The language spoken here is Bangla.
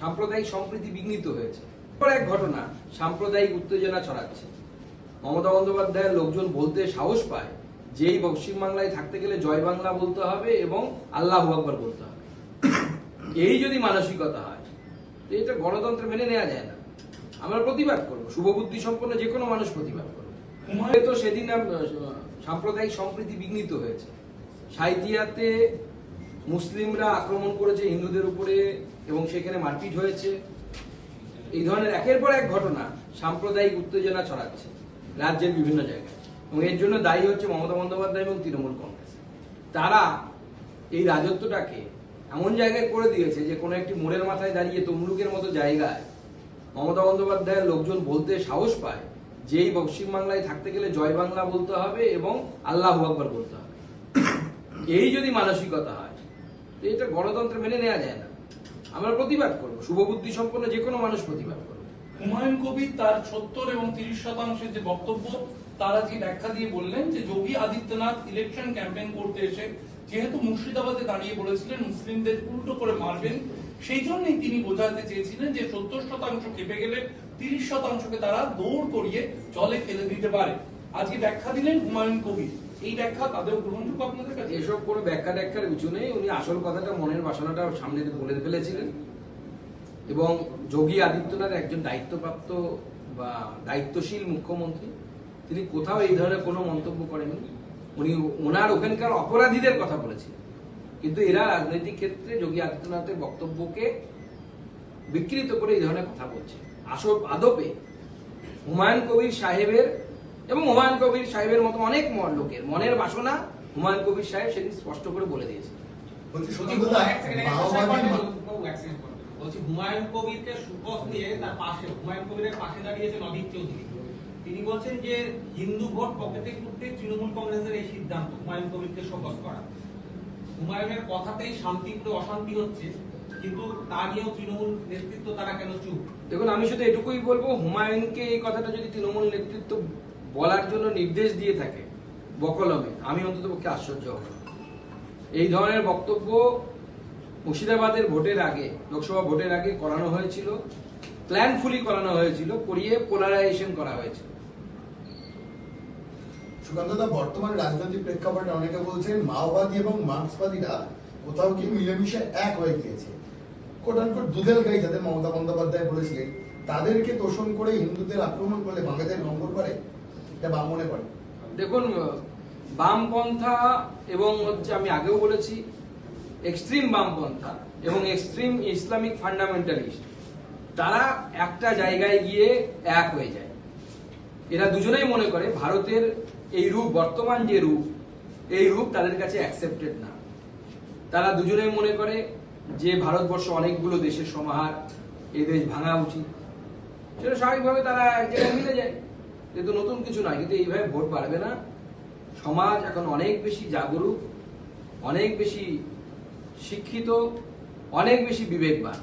সাম্প্রদায়িক সম্প্রীতি বিঘ্নিত হয়েছে। এক ঘটনা, সাম্প্রদায়িক উত্তেজনা ছড়াচ্ছে। মমতা বন্দ্যোপাধ্যায়ের লোকজন বলতে সাহস পায় যে এই পশ্চিমবাংলায় থাকতে গেলে জয় বাংলা বলতে হবে এবং আল্লাহ আকবর বলতে হবে। এই যদি মানসিকতা হয়, তো এটা গণতন্ত্র মেনে নেওয়া যায় না। আমরা প্রতিবাদ করব শুভবুদ্ধি সম্পন্ন যে কোনো মানুষ প্রতিবাদ করবে। তো সেদিন সাম্প্রদায়িক সম্প্রীতি বিঘ্নিত হয়েছে। সাইথিয়াতে মুসলিমরা আক্রমণ করেছে হিন্দুদের উপরে এবং সেখানে মারপিট হয়েছে। এই ধরনের একের পর এক ঘটনা সাম্প্রদায়িক উত্তেজনা ছড়াচ্ছে রাজ্যের বিভিন্ন জায়গায়। এবং এর জন্য দায়ী হচ্ছে মমতা বন্দ্যোপাধ্যায় এবং তৃণমূল কংগ্রেস। তারা এই রাজত্বটাকে এমন জায়গায় করে দিয়েছে যে কোনো একটি মোড়ের মাথায় দাঁড়িয়ে তমলুকের মতো জায়গায় মমতা বন্দ্যোপাধ্যায়ের লোকজন বলতে সাহস পায় যে এই পশ্চিমবাংলায় থাকতে গেলে জয় বাংলা বলতে হবে এবং আল্লাহ আকবর বলতে হবে। এই যদি মানসিকতা হয় তো এটা গণতন্ত্র মেনে নেওয়া যায় না। আমরা প্রতিবাদ করব, শুভবুদ্ধি সম্পন্ন যে কোনো মানুষ প্রতিবাদ করবে। হুমায়ুন কবির তার সত্তর এবং তিরিশ শতাংশের যে বক্তব্য, তার আজকে ব্যাখ্যা দিয়ে বললেন যে যোগী আদিত্যনাথ ইলেকশন ক্যাম্পেইন করতে এসে যেহেতু মুর্শিদাবাদে দাঁড়িয়ে বলেছিলেন, মুসলিমদের উল্টো করে মারবেন, সেই জন্যই তিনি বোঝাতে চেয়েছিলেন যে সত্তর শতাংশ কেঁপে গেলে তিরিশ শতাংশকে তারা দৌড় করিয়ে জলে ফেলে দিতে পারে। আজকে ব্যাখ্যা দিলেন হুমায়ুন কবির। এই ব্যাখ্যা তাদের গ্রহণযোগ্য আপনাদের কাছে এসব কোনো ব্যাখ্যা ট্যাখ্যার কিছু নেই। উনি আসল কথাটা মনের বাসনাটা সামনে বলে ফেলেছিলেন। এবং যোগী আদিত্যনাথ একজন দায়িত্বপ্রাপ্ত বা দায়িত্বশীল মুখ্যমন্ত্রী। তিনি কোথাও এই ধরনের কোনো মন্তব্য করেননি। উনি ওনার ওখানকার অপরাধীদের কথা বলেছিলেন। কিন্তু এরা রাজনৈতিক ক্ষেত্রে যোগী আদিত্যনাথের বক্তব্যকে বিকৃত করে এই ধরনের কথা বলছে। আসল আদপে হুমায়ুন কবির সাহেবের এবং হুমায়ুন কবির সাহেবের মতো অনেক লোকের। মনের বাসনা হুমায়ুন কবির সাহেব সেদিন স্পষ্ট করে বলে দিয়েছে বলছি হুমায়ুন কবিরকে দিয়ে তার পাশে হুমায়ুন কবিরের পাশে চৌধুরী। তিনি বলছেন যে হিন্দু ভোট পকেটে করতে তৃণমূল কংগ্রেসের এই সিদ্ধান্ত হুমায়ুন কবিরকে শোকস করা। হুমায়ুনের কথাতেই শান্তিপুরে অশান্তি হচ্ছে কিন্তু তা নিয়েও তৃণমূল নেতৃত্ব তারা কেন চুপ? দেখুন আমি শুধু এটুকুই বলব হুমায়ুনকে এই কথাটা যদি তৃণমূল নেতৃত্ব বলার জন্য নির্দেশ দিয়ে থাকে বকলমে। আমি অন্তত পক্ষে আশ্চর্য হব। এই ধরনের বক্তব্য মুর্শিদাবাদের ভোটের আগে, লোকসভা ভোটের আগে করানো হয়েছিল প্ল্যানফুলি করানো হয়েছিল, করিয়ে পোলারাইজেশন করা হয়েছিল সুকান্তদা বর্তমান রাজনৈতিক প্রেক্ষাপটে অনেকে বলছেন মাওবাদী এবং মার্ক্সবাদীরা কোথাও কি মিলেমিশে এক হয়ে গিয়েছে। কোটানকোট দুধেল গাই যাদের মমতা বন্দ্যোপাধ্যায় বলেছিলেন, তাদেরকে তোষণ করে হিন্দুদের আক্রমণ করলে বাংলাদেশ নম্বর করে মনে করে। দেখুন বামপন্থা এবং হচ্ছে আমি আগেও বলেছি এক্সট্রিম বামপন্থা এবং এক্সট্রিম ইসলামিক ফান্ডামেন্টালিস্ট তারা একটা জায়গায় গিয়ে এক হয়ে যায়। এরা দুজনেই মনে করে ভারতের এই রূপ, বর্তমান যে রূপ, এই রূপ তাদের কাছে অ্যাকসেপ্টেড না। তারা দুজনেই মনে করে যে ভারতবর্ষ অনেকগুলো দেশের সমাহার, এ দেশ ভাঙা উচিত। সেটা স্বাভাবিকভাবে তারা এক জায়গায় মিলে যায়। কিন্তু নতুন কিছু নয়, কিন্তু এইভাবে ভোট বাড়বে না। সমাজ এখন অনেক বেশি জাগরুক, অনেক বেশি শিক্ষিত, অনেক বেশি বিবেকবান।